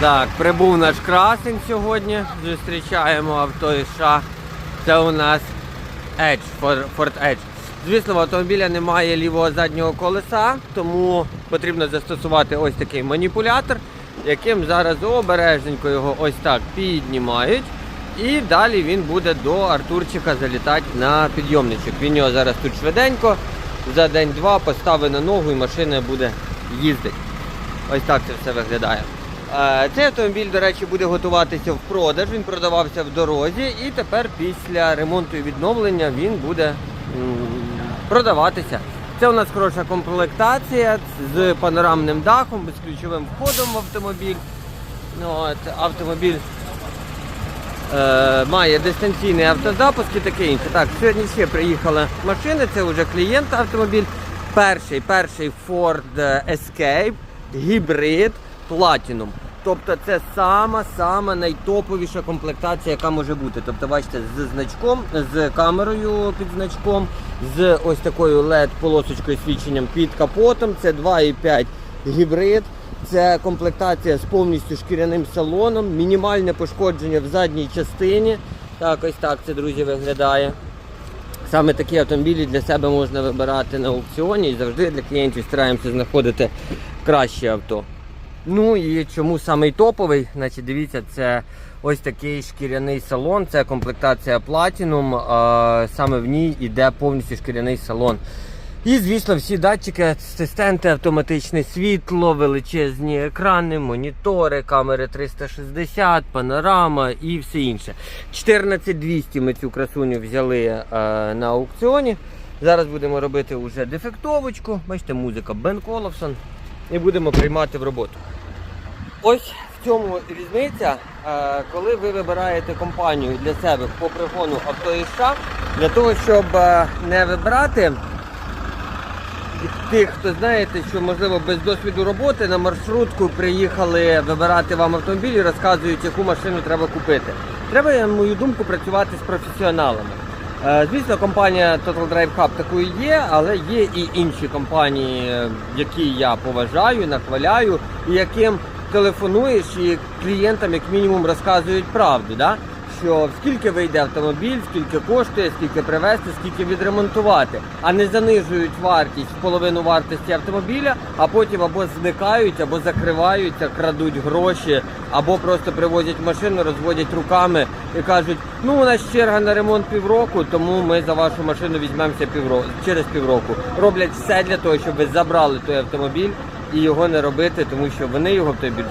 Так, прибув наш красень сьогодні. Зустрічаємо авто із США. Це у нас Edge, Ford Ford Edge. Звісно, в автомобіля немає лівого заднього колеса, тому потрібно застосувати ось такий маніпулятор, яким зараз обережненько його ось так піднімають. І далі він буде до Артурчика залітати на підйомничок. Він його зараз тут швиденько, за день-два поставить на ногу і машина буде їздити. Ось так це все виглядає. Е, Цей автомобіль, до речі, буде готуватися в продаж. Він продавався в дорозі, і тепер після ремонту і відновлення він буде продаватися. Це у нас хороша комплектація з панорамним дахом, безключовим входом в автомобіль. Ну, от, автомобіль е, має дистанційний автозапуск і таке інше. Так, сьогодні ще приїхала машина, це вже клієнт автомобіль. Перший, перший Ford Escape, гібрид Platinum. Тобто це сама-сама найтоповіша комплектація, яка може бути. Тобто, бачите, з значком, з камерою під значком, з ось такою LED полосочкою свідченням під капотом. Це 2,5 гібрид. Це комплектація з повністю шкіряним салоном, мінімальне пошкодження в задній частині. Так, ось так це, друзі, виглядає. Саме такі автомобілі для себе можна вибирати на аукціоні і завжди для клієнтів стараємося знаходити краще авто. Ну і чому самий топовий? Значить, дивіться, це ось такий шкіряний салон, це комплектація Platinum. Саме в ній йде повністю шкіряний салон. І, звісно, всі датчики, асистенти, автоматичне світло, величезні екрани, монітори, камери 360, панорама і все інше. 14200 ми цю красуню взяли е, на аукціоні. Зараз будемо робити вже дефектовочку. Бачите, музика Бен Коловсон. І будемо приймати в роботу. Ось в цьому різниця, е, коли ви вибираєте компанію для себе по пригону авто і США, для того, щоб е, не вибрати тих, хто знаєте, що можливо без досвіду роботи на маршрутку приїхали вибирати вам автомобіль і розказують, яку машину треба купити. Треба, на мою думку, працювати з професіоналами. Е, Звісно, компанія Total Drive Hub такою є, але є і інші компанії, які я поважаю, нахваляю, і яким телефонуєш, і клієнтам як мінімум розказують правду. Да? Що скільки вийде автомобіль, скільки коштує, скільки привезти, скільки відремонтувати, а не занижують вартість половину вартості автомобіля, а потім або зникають, або закриваються, крадуть гроші, або просто привозять машину, розводять руками і кажуть, ну у нас черга на ремонт півроку, тому ми за вашу машину візьмемося півроку через півроку. Роблять все для того, щоб ви забрали той автомобіль і його не робити, тому що вони його в той бюджет